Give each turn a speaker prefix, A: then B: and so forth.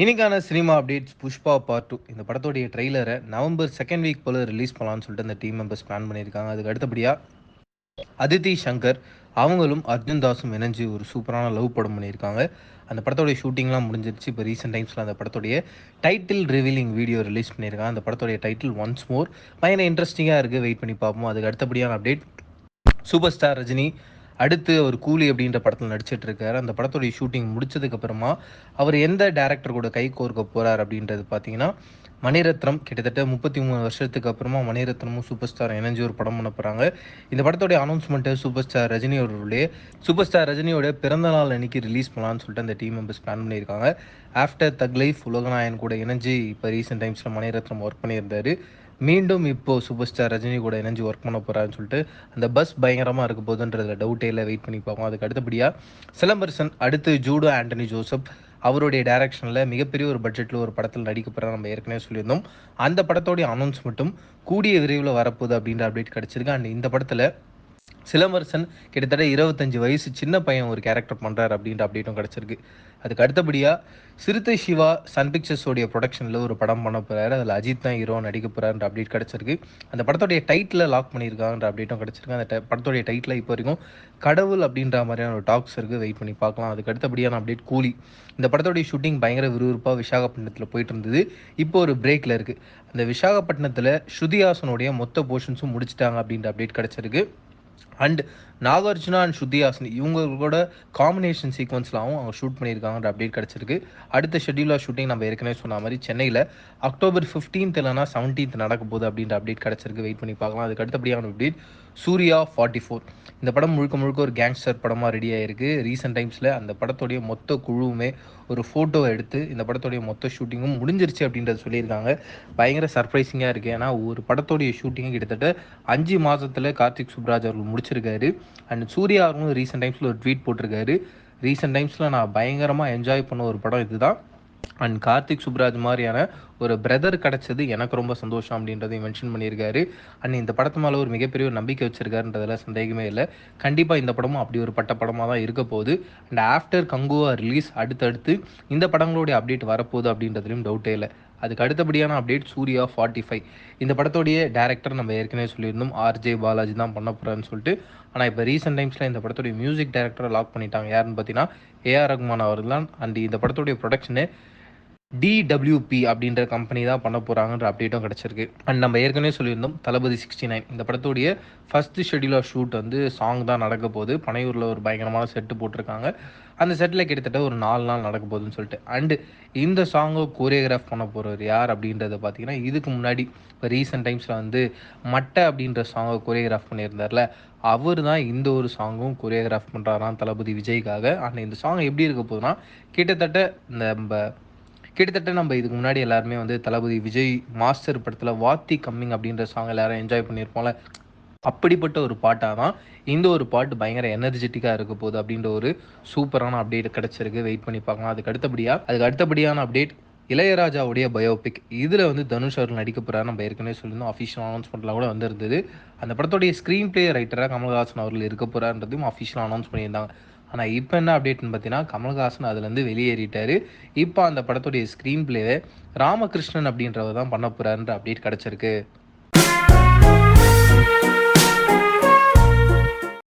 A: இன்னைக்கான cinema updates Pushpa part two இந்த படத்தோடைய ட்ரெய்லரை நவம்பர் செகண்ட் வீக் போல் ரிலீஸ் பண்ணலாம்னு சொல்லிட்டு அந்த டீம் மெம்பர்ஸ் பிளான் பண்ணியிருக்காங்க. அதுக்கு அடுத்தபடியாக அதித்தி சங்கர் அவங்களும் அர்ஜுன் தாஸும் இணைஞ்சு ஒரு சூப்பரான லவ் படம் பண்ணியிருக்காங்க. அந்த படத்தோடைய ஷூட்டிங்லாம் முடிஞ்சிருச்சு. இப்போ ரீசெண்ட் டைம்ஸில் அந்த படத்தோடைய டைட்டில் ரிவீலிங் வீடியோ ரிலீஸ் பண்ணியிருக்காங்க. அந்த படத்தோடைய டைட்டில் ஒன்ஸ் மோர் பயங்கர இன்ட்ரெஸ்டிங்காக இருக்குது வெயிட் பண்ணி பார்ப்போம். அதுக்கு அடுத்தபடியான அப்டேட் சூப்பர் ஸ்டார் ரஜினி அடுத்து அவர் கூலி அப்படின்ற படத்தில் நடிச்சிட்டு இருக்காரு. அந்த படத்துடைய ஷூட்டிங் முடிச்சதுக்கு அப்புறமா அவர் எந்த டேரக்டர் கூட கை கோர்க்க போறார் அப்படின்றது பார்த்தீங்கன்னா மணிரத்னம். கிட்டத்தட்ட முப்பத்தி மூணு வருஷத்துக்கு அப்புறமா மணிரத்னமும் சூப்பர் ஸ்டார் இணைஞ்சு ஒரு படம் பண்ண போகிறாங்க இந்த படத்தோடைய அனௌன்ஸ்மெண்ட்டு சூப்பர் ஸ்டார் ரஜினி அவர்களுடைய சூப்பர் ஸ்டார் ரஜினியோட பிறந்த நாள் அன்னைக்கு ரிலீஸ் பண்ணலான்னு சொல்லிட்டு அந்த டீம் மெம்பர்ஸ் பிளான் பண்ணியிருக்காங்க. ஆஃப்டர் தக் லைஃப் உலகநாயன் கூட இணைஞ்சு இப்போ ரீசெண்ட் டைம்ஸில் மணிரத்னம் ஒர்க் பண்ணியிருந்தாரு. மீண்டும் இப்போ சூப்பர் ஸ்டார் ரஜினி கூட இணைஞ்சு ஒர்க் பண்ண போகிறான்னு சொல்லிட்டு அந்த பஸ் பயங்கரமாக இருக்க போதுன்றதுல டவுட்டே இல்லை. வெயிட் பண்ணி பார்ப்போம். அதுக்கு அடுத்தபடியாக சிலம்பரசன் அடுத்து ஜூடோ ஆண்டனி ஜோசப் அவருடைய டைரக்ஷனில் மிகப்பெரிய ஒரு பட்ஜெட்டில் ஒரு படத்தில் நடிக்க போகிறார் நம்ம ஏற்கனவே சொல்லியிருந்தோம். அந்த படத்தோடைய அனௌன்ஸ் மட்டும் கூடிய விரைவில் வரப்போகுது அப்படின்ற அப்டேட் கிடச்சிருக்கு. அண்ட் இந்த படத்தில் சிலம்பரசன் கிட்டத்தட்ட இருபத்தஞ்சு வயசு சின்ன பையன் ஒரு கேரக்டர் பண்ணுறாரு அப்படின்ற அப்டேட்டும் கிடச்சிருக்கு. அதுக்கு அடுத்தபடியாக சிறுத்தை சிவா சன் பிக்சர்ஸோடைய ப்ரொடக்ஷனில் ஒரு படம் பண்ண போகிறாரு அதில் அஜித் தான் ஹீரோ நடிக்க போகிறாருன்ற அப்டேட் கிடச்சிருக்கு. அந்த படத்தோடைய டைட்டில் லாக் பண்ணியிருக்காங்கன்ற அப்டேட்டும் கிடச்சிருக்கு. அந்த ட- படத்தோடைய டைட்டில் இப்போ வரைக்கும் கடவுள் அப்படின்ற மாதிரியான ஒரு டாக்ஸ் இருக்குது வெயிட் பண்ணி பார்க்கலாம். அதுக்கு அடுத்தபடியான அப்டேட் கூலி. இந்த படத்தோடைய ஷூட்டிங் பயங்கர விறுவிறுப்பாக விசாகப்பட்டினத்தில் போயிட்டு இருந்தது இப்போ ஒரு பிரேக்கில் இருக்குது அந்த விசாகப்பட்டினத்தில் ஸ்ருதிஹாசனுடைய மொத்த போர்ஷன்ஸும் முடிச்சிட்டாங்க அப்படின்ற அப்டேட் கிடச்சிருக்கு. அண்ட் நாகார்ஜுனா அண்ட் ஸ்ருதிஹாசன் இவங்களோட காம்பினேஷன் சீக்வன்ஸ்லாகவும் அவங்க ஷூட் பண்ணியிருக்காங்கன்ற அப்டேட் கிடச்சிருக்கு. அடுத்த ஷெட்யூலாக ஷூட்டிங் நம்ம ஏற்கனவே சொன்ன மாதிரி சென்னையில் அக்டோபர் 15th இல்லைனா 17th நடக்க போகுது அப்படின்ற அப்டேட் கிடச்சிருக்கு. வெயிட் பண்ணி பார்க்கலாம். அதுக்கு அடுத்தபடியான அப்டேட் சூர்யா ஃபார்ட்டி ஃபோர் இந்த படம் முழுக்க முழுக்க ஒரு கேங்ஸ்டர் படமாக ரெடி ஆயிருக்கு. ரீசெண்ட் டைம்ஸில் அந்த படத்தோடைய மொத்த குழுவுமே ஒரு ஃபோட்டோ எடுத்து இந்த படத்துடைய மொத்த ஷூட்டிங்கும் முடிஞ்சிருச்சு அப்படின்றத சொல்லியிருக்காங்க. பயங்கர சர்ப்ரைசிங்காக இருக்குது ஏன்னா ஒரு படத்தோடைய ஷூட்டிங்கும் கிட்டத்தட்ட அஞ்சு மாதத்தில் கார்த்திக் சுப்ராஜ் அவர்கள் முடிச்சிருக்காரு. அண்ட் சூர்யா அவர்களும் ரீசெண்ட் டைம்ஸில் ஒரு ட்வீட் போட்டிருக்காரு. ரீசெண்ட் டைம்ஸில் நான் பயங்கரமாக என்ஜாய் பண்ண ஒரு படம் இதுதான். அண்ட் கார்த்திக் சுப்ராஜ் மாதிரியான ஒரு பிரதர் கிடச்சது எனக்கு ரொம்ப சந்தோஷம் அப்படின்றதையும் மென்ஷன் பண்ணியிருக்காரு. அண்ட் இந்த படத்து மேலே ஒரு மிகப்பெரிய ஒரு நம்பிக்கை வச்சிருக்காருன்றதுல சந்தேகமே இல்லை. கண்டிப்பாக இந்த படமும் அப்படி ஒரு பட்ட படமாக தான் இருக்க போகுது. அண்ட் ஆஃப்டர் கங்குவா ரிலீஸ் அடுத்தடுத்து இந்த படங்களுடைய அப்டேட் வரப்போகுது அப்படின்றதுலையும் டவுட்டே இல்லை. அதுக்கு அடுத்தபடியான அப்டேட் சூர்யா ஃபார்ட்டி ஃபைவ் இந்த படத்தோடைய டேரக்டர் நம்ம ஏற்கனவே சொல்லியிருந்தோம். ஆர்ஜே பாலாஜி தான் பண்ண போகிறான்னு சொல்லிட்டு. ஆனால் இப்போ ரீசெண்ட் டைம்ஸில் இந்த படத்துடைய மியூசிக் டைரக்டரை லாக் பண்ணிட்டாங்க. யாருன்னு பார்த்தீங்கன்னா ஏஆர் ரஹ்மான் அவர்கள் தான். அண்ட் இந்த படத்தோடைய ப்ரொடக்ஷனு டிடபிள்யூபி அப்படின்ற கம்பெனி தான் பண்ண போகிறாங்கன்ற அப்டேட்டும் கிடச்சிருக்கு. அண்ட் நம்ம ஏற்கனவே சொல்லியிருந்தோம் தளபதி சிக்ஸ்டி நைன் இந்த படத்துடைய ஃபர்ஸ்ட் ஷெடியூல் ஆஃப் ஷூட் வந்து சாங் தான் நடக்க போகுது. பனையூரில் ஒரு பயங்கரமான செட்டு போட்டிருக்காங்க. அந்த செட்டில் கிட்டத்தட்ட ஒரு நாலு நாள் நடக்க போகுதுன்னு சொல்லிட்டு. அண்டு இந்த சாங்கை கோரியோகிராஃப் பண்ண போகிறவர் யார் அப்படின்றத பார்த்தீங்கன்னா இதுக்கு முன்னாடி இப்போ ரீசெண்ட் டைம்ஸில் வந்து மட்டை அப்படின்ற சாங்கை கோரியோகிராஃப் பண்ணியிருந்தார்ல அவர் தான் இந்த ஒரு சாங்கும் கொரியோகிராஃப் பண்ணுறாராம் தளபதி விஜய்க்காக. ஆனால் இந்த சாங் எப்படி இருக்க போகுதுன்னா கிட்டத்தட்ட இந்த நம்ம கிட்டத்தட்ட நம்ம இதுக்கு முன்னாடி எல்லாருமே வந்து தளபதி விஜய் மாஸ்டர் படத்தில் வாத்தி கம்மிங் அப்படின்ற சாங் எல்லாரும் என்ஜாய் பண்ணியிருப்போம்ல அப்படிப்பட்ட ஒரு பாட்டாக தான் இந்த ஒரு பாட்டு பயங்கர எனர்ஜெட்டிக்காக இருக்க போகுது அப்படின்ற ஒரு சூப்பரான அப்டேட் கிடச்சிருக்கு. வெயிட் பண்ணி பார்க்கலாம். அதுக்கு அடுத்தபடியாக அதுக்கு அடுத்தபடியான அப்டேட் இளையராஜாவுடைய பயோபிக் இதில் வந்து தனுஷ் அவர்கள் நடிக்க போகிறார் நம்ம ஏற்கனவே சொல்லியிருந்தோம். அஃபிஷியல் அனௌன்ஸ்மெண்ட்டில் கூட வந்திருந்தது. அந்த படத்தோடைய ஸ்க்ரீன் பிளே ரைட்டராக கமல்ஹாசன் அவர்கள் இருக்க போகிறான்றதையும் அஃபிஷியல் அனௌன்ஸ் பண்ணியிருந்தாங்க. ஆனால் இப்போ என்ன அப்டேட்னு பார்த்தீங்கன்னா கமல்ஹாசன் அதுலேருந்து வெளியேறிட்டார். இப்போ அந்த படத்துடைய ஸ்க்ரீன் பிளேவை ராமகிருஷ்ணன் அப்படின்றவர் தான் பண்ண போகிறாருன்ற அப்டேட் கிடச்சிருக்கு.